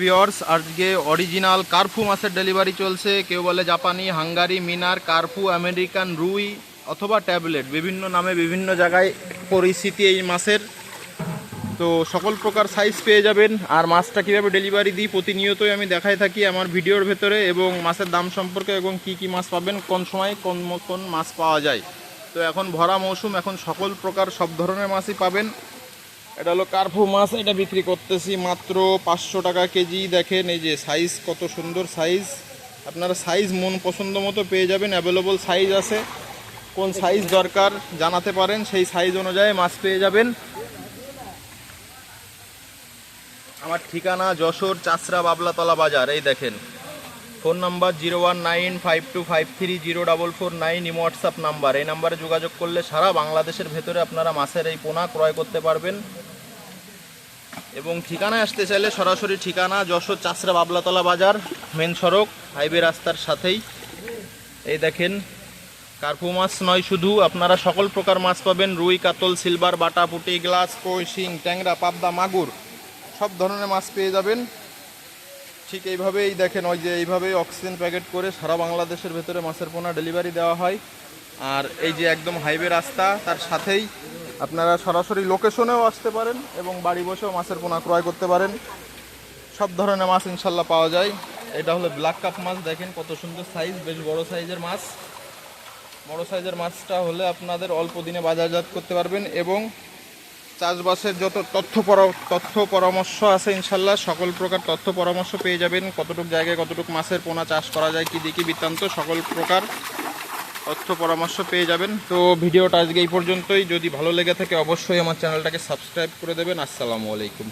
Viewers আজকে original curfew মাছের delivery চলছে। কেউ বলে জাপানি হাঙ্গারি মিনার কার্ফু আমেরিকান রুই অথবা ট্যাবলেট বিভিন্ন নামে বিভিন্ন জায়গায় পরিস্থিতি এই মাছের। তো সকল প্রকার সাইজ পেয়ে যাবেন। আর মাছটা কীভাবে ডেলিভারি দিই প্রতিনিয়তই আমি দেখাই থাকি আমার ভিডিওর ভেতরে এবং মাছের দাম সম্পর্কে এবং কি কি মাছ পাবেন, কোন সময় কোন কোন মাছ পাওয়া যায়। তো এখন ভরা মৌসুম, এখন সকল প্রকার সব ধরনের মাছই পাবেন। এটা হলো কার্ফু মাছ, এটা বিক্রি করতেছি মাত্র পাঁচশো টাকা কেজি। দেখেন এই যে সাইজ কত সুন্দর সাইজ আপনারা সাইজ মন পছন্দ মতো পেয়ে যাবেন অ্যাভেলেবল সাইজ আছে। কোন সাইজ দরকার জানাতে পারেন, সেই সাইজ অনুযায়ী মাছ পেয়ে যাবেন। আমার ঠিকানা যশোর চাষরা বাবলাতলা বাজার, এই দেখেন। Phone number zero one nine five two five three zero double four nine imo WhatsApp number. এই নাম্বারে যোগাযোগ করলে সারা বাংলাদেশের ভেতরে আপনারা মাছের এই পোনা ক্রয় করতে পারবেন। এবং ঠিকানায় আসতে চাইলে সরাসরি ঠিকানা যশোর চাষরা বাবলাতলা বাজার, মেন সড়ক, হাইওয়ে রাস্তার সাথেই। এই দেখেন, কার্পু মাছ নয় শুধু, আপনারা সকল প্রকার মাছ পাবেন। রুই, কাতল, সিলভার, বাটা, পুটি, গ্লাস কই শিং, ট্যাংরা, পাবদা, মাগুর, সব ধরনের মাছ পেয়ে যাবেন। ঠিক এইভাবেই দেখেন, ওই যে এইভাবেই অক্সিজেন প্যাকেট করে সারা বাংলাদেশের ভেতরে মাছের পোনা ডেলিভারি দেওয়া হয়। আর এই যে একদম হাইওয়ে রাস্তা, তার সাথেই আপনারা সরাসরি লোকেশনেও আসতে পারেন এবং বাড়ি বসেও মাছের পোনা ক্রয় করতে পারেন। সব ধরনের মাছ ইনশাল্লাহ পাওয়া যায়। এটা হলো ব্ল্যাক কাপ মাছ, দেখেন কত সুন্দর সাইজ বেশ বড় সাইজের মাছ। বড় সাইজের মাছটা হলে আপনাদের অল্প দিনে বাজারজাত করতে পারবেন এবং চাষবাসের যত তথ্য পর, তথ্য পরামর্শ আছে ইনশাল্লাহ, সকল প্রকার তথ্য পরামর্শ পেয়ে যাবেন। কতটুকু জায়গায়, কতটুকু মাছের পোনা চাষ করা যায়, কী দিকে বৃত্তান্ত, সকল প্রকার তথ্য পরামর্শ পেয়ে যাবেন। তো ভিডিওটা আজকে এই পর্যন্তই। যদি ভালো লেগে থাকে, অবশ্যই আমার চ্যানেলটাকে সাবস্ক্রাইব করে দেবেন। আসসালামু আলাইকুম।